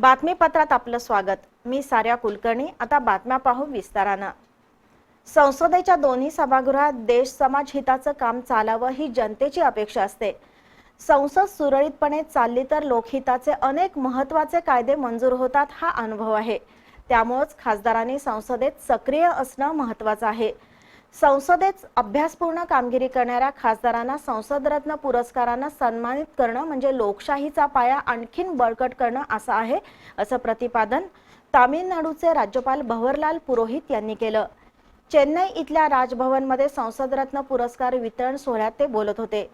बातमीपत्रात आपलं स्वागत. मी साऱ्या कुलकर्णी. आता बातम्या पाहू विस्तारानं. संसदेच्या दोन्ही सभागृहात देश समाज हिताचं काम चालावं ही जनतेची अपेक्षा असते. संसद सुरळीतपणे चालली तर लोकहिताचे अनेक महत्त्वाचे कायदे मंजूर होतात हा अनुभव आहे. त्यामुळंच खासदारांनी संसदेत सक्रिय असणं महत्त्वाचं आहे. संसदेत अभ्यासपूर्ण कामगिरी करणाऱ्या खासदारांना संसदरत्न पुरस्कारांना सन्मानित करणं म्हणजे लोकशाहीचा पाया आणखीन बळकट करणं असं आहे असं प्रतिपादन तामिळनाडूचे राज्यपाल भवरलाल पुरोहित यांनी केलं. चेन्नई इथल्या राजभवनमध्ये संसदरत्न पुरस्कार वितरण सोहळ्यात ते बोलत होते.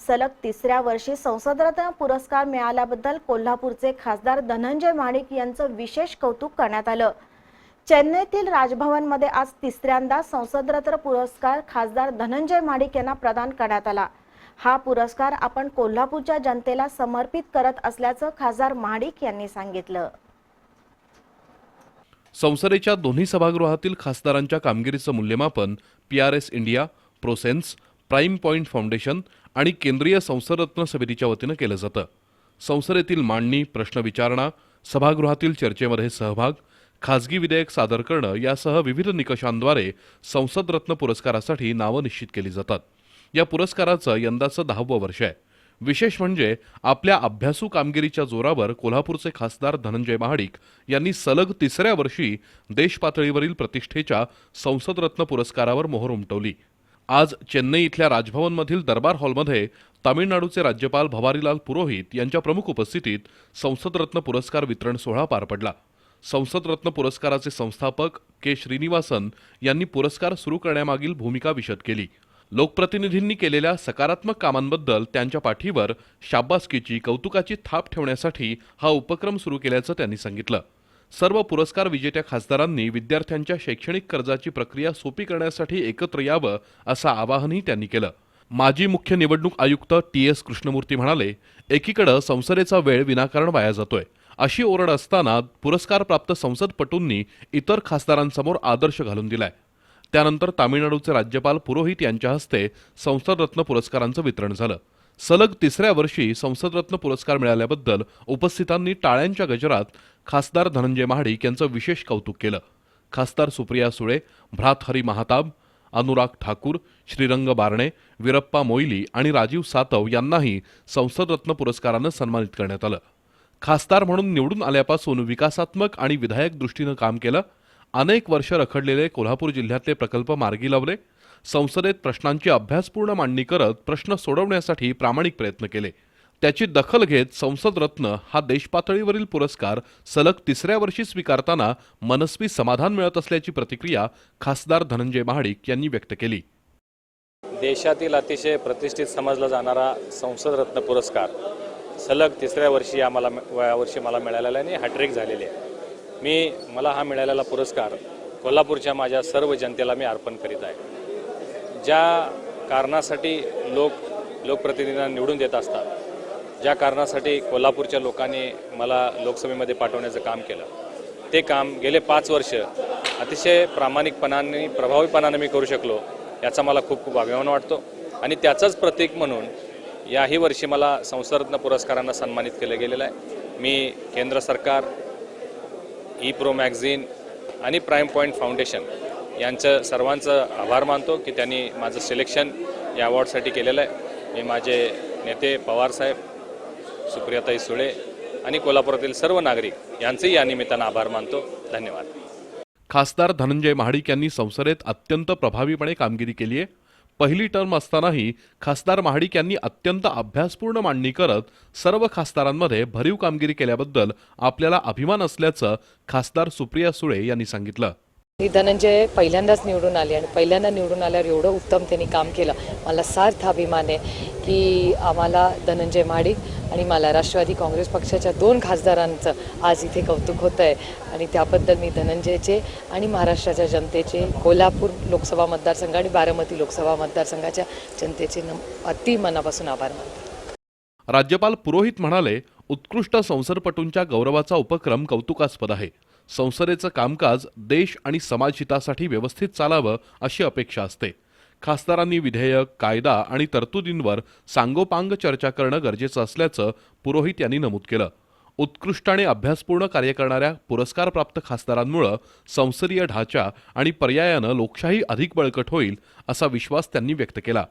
सलग तिसऱ्या वर्षी संसदरत्न पुरस्कार मिळाल्याबद्दल कोल्हापूरचे खासदार धनंजय माणिक यांचं विशेष कौतुक करण्यात आलं. चेन्नईतील राजभवनमध्ये आज तिसऱ्यांदा संसदरत्न पुरस्कार खासदार धनंजय माडिक यांना प्रदान करण्यात आला. हा पुरस्कार आपण कोल्हापूरच्या जनतेला समर्पित करत असल्याचं खासदार माडिक यांनी सांगितलं. संसदेच्या दोन्ही सभागृहातील खासदारांच्या कामगिरीचं मूल्यमापन पी आर एस इंडिया प्रोसेन्स प्राईम पॉईंट फाउंडेशन आणि केंद्रीय संसदरत्न समितीच्या वतीनं केलं जातं. संसदेतील मांडणी प्रश्न विचारणा सभागृहातील चर्चेमध्ये सहभाग खासगी विधेयक सादर करणं यासह विविध निकषांद्वारे संसदरत्न पुरस्कारासाठी नावं निश्चित केली जातात. या पुरस्काराचं यंदाचं दहावं वर्ष आहे. विशेष म्हणजे आपल्या अभ्यासू कामगिरीच्या जोरावर कोल्हापूरचे खासदार धनंजय महाडिक यांनी सलग तिसऱ्या वर्षी देश पातळीवरील प्रतिष्ठेच्या संसदरत्न पुरस्कारावर मोहर उमटवली. आज चेन्नई इथल्या राजभवनमधील दरबार हॉलमध्ये तामिळनाडूचे राज्यपाल भवारीलाल पुरोहित यांच्या प्रमुख उपस्थितीत संसदरत्न पुरस्कार वितरण सोहळा पार पडला. संसदरत्न पुरस्काराचे संस्थापक के श्रीनिवासन यांनी पुरस्कार सुरू करण्यामागील भूमिका विशद केली. लोकप्रतिनिधींनी केलेल्या सकारात्मक कामांबद्दल त्यांच्या पाठीवर शाबासकीची कौतुकाची थाप ठेवण्यासाठी हा उपक्रम सुरू केल्याचं त्यांनी सांगितलं. सर्व पुरस्कार विजेत्या खासदारांनी विद्यार्थ्यांच्या शैक्षणिक कर्जाची प्रक्रिया सोपी करण्यासाठी एकत्र यावं असं आवाहनही त्यांनी केलं. माजी मुख्य निवडणूक आयुक्त टी एस कृष्णमूर्ती म्हणाले एकीकडं संसदेचा वेळ विनाकारण वाया जातोय. अशी ओरड असताना पुरस्कारप्राप्त संसदपटूंनी इतर खासदारांसमोर आदर्श घालून दिलाय. त्यानंतर तामिळनाडूचे राज्यपाल पुरोहित यांच्या हस्ते संसदरत्न पुरस्कारांचं वितरण झालं. सलग तिसऱ्या वर्षी संसदरत्न पुरस्कार मिळाल्याबद्दल उपस्थितांनी टाळ्यांच्या गजरात खासदार धनंजय महाडिक यांचं विशेष कौतुक केलं. खासदार सुप्रिया सुळे भ्रातहरी महाताब अनुराग ठाकूर श्रीरंग बारणे विरप्पा मोईली आणि राजीव सातव यांनाही संसदरत्न पुरस्कारानं सन्मानित करण्यात आलं. खासदार म्हणून निवडून आल्यापासून विकासात्मक आणि विधायक दृष्टीनं काम केलं. अनेक वर्ष रखडलेले कोल्हापूर जिल्ह्यातले प्रकल्प मार्गी लावले. संसदेत प्रश्नांची अभ्यासपूर्ण मांडणी करत प्रश्न सोडवण्यासाठी प्रामाणिक प्रयत्न केले. त्याची दखल घेत संसद रत्न हा देशपातळीवरील पुरस्कार सलग तिसऱ्या वर्षी स्वीकारताना मनस्वी समाधान मिळत असल्याची प्रतिक्रिया खासदार धनंजय महाडिक यांनी व्यक्त केली. देशातील अतिशय प्रतिष्ठित समजला जाणारा संसद रत्न पुरस्कार सलग तिसऱ्या वर्षी आम्हाला या वर्षी मला मिळालेला आहे आणि हॅट्रिक झालेली आहे. मी मला हा मिळालेला पुरस्कार कोल्हापूरच्या माझ्या सर्व जनतेला मी अर्पण करीत आहे. ज्या कारणासाठी लोक लोकप्रतिनिधींना निवडून देत असतात ज्या कारणासाठी कोल्हापूरच्या लोकांनी मला लोकसभेमध्ये पाठवण्याचं काम केलं ते काम गेले पाच वर्ष अतिशय प्रामाणिकपणाने प्रभावीपणाने मी करू शकलो याचा मला खूप खूप अभिमान वाटतो. आणि त्याचंच प्रतीक म्हणून याही वर्षी मला संसदरत्न पुरस्कारांना सन्मानित केलं गेलेलं आहे. मी केंद्र सरकार ई प्रो मॅगझिन आणि प्राईम पॉईंट फाउंडेशन यांचं सर्वांचं आभार मानतो की त्यांनी माझं सिलेक्शन या अवॉर्डसाठी केलेलं आहे. मी माझे नेते पवारसाहेब सुप्रियाताई सुळे आणि कोल्हापुरातील सर्व नागरिक यांचेही या निमित्तानं आभार मानतो. धन्यवाद. खासदार धनंजय महाडिक यांनी संसदेत अत्यंत प्रभावीपणे कामगिरी केली आहे. पहिली टर्म असतानाही खासदार महाडिक यांनी अत्यंत अभ्यासपूर्ण मांडणी करत सर्व खासदारांमध्ये भरीव कामगिरी केल्याबद्दल आपल्याला अभिमान असल्याचं खासदार सुप्रिया सुळे यांनी सांगितलं. मी धनंजय पहिल्यांदाच निवडून आले आणि पहिल्यांदा निवडून आल्यावर एवढं उत्तम त्यांनी काम केलं. मला सार्थ अभिमान आहे की आम्हाला धनंजय महाडिक आणि मला राष्ट्रवादी काँग्रेस पक्षाच्या दोन खासदारांचं आज इथे कौतुक होतं आहे आणि त्याबद्दल मी धनंजयचे आणि महाराष्ट्राच्या जनतेचे कोल्हापूर लोकसभा मतदारसंघ आणि बारामती लोकसभा मतदारसंघाच्या जनतेचे नम अति मनापासून आभार मानते. राज्यपाल पुरोहित म्हणाले उत्कृष्ट संसदपटूंच्या गौरवाचा उपक्रम कौतुकास्पद आहे. संसदेचं कामकाज देश आणि समाजहितासाठी व्यवस्थित चालावं अशी अपेक्षा असते. खासदारांनी विधेयक कायदा आणि तरतुदींवर सांगोपांग चर्चा करणं गरजेचं असल्याचं पुरोहित यांनी नमूद केलं. उत्कृष्ट आणि अभ्यासपूर्ण कार्य करणाऱ्या पुरस्कारप्राप्त खासदारांमुळं संसदीय ढाचा आणि पर्यायानं लोकशाही अधिक बळकट होईल असा विश्वास त्यांनी व्यक्त केला.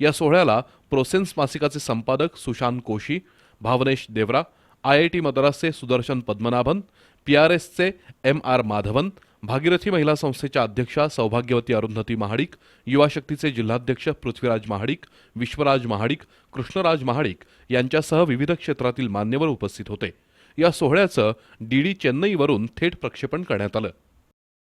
या सोहळ्याला प्रोसेन्स मासिकाचे संपादक Sushant Koshy Bhavnesh Deora I I T मद्रासचे Sudarshan Padmanabhan P R एसचे एम आर माधवन भागीरथी महिला संस्थेच्या अध्यक्षा सौभाग्यवती अरुंधती महाडिक युवा शक्तीचे जिल्हाध्यक्ष पृथ्वीराज महाडिक विश्वराज महाडिक कृष्णराज महाडिक यांच्यासह विविध क्षेत्रातील मान्यवर उपस्थित होते. या सोहळ्याचं डीडी चेन्नईवरून थेट प्रक्षेपण करण्यात आलं.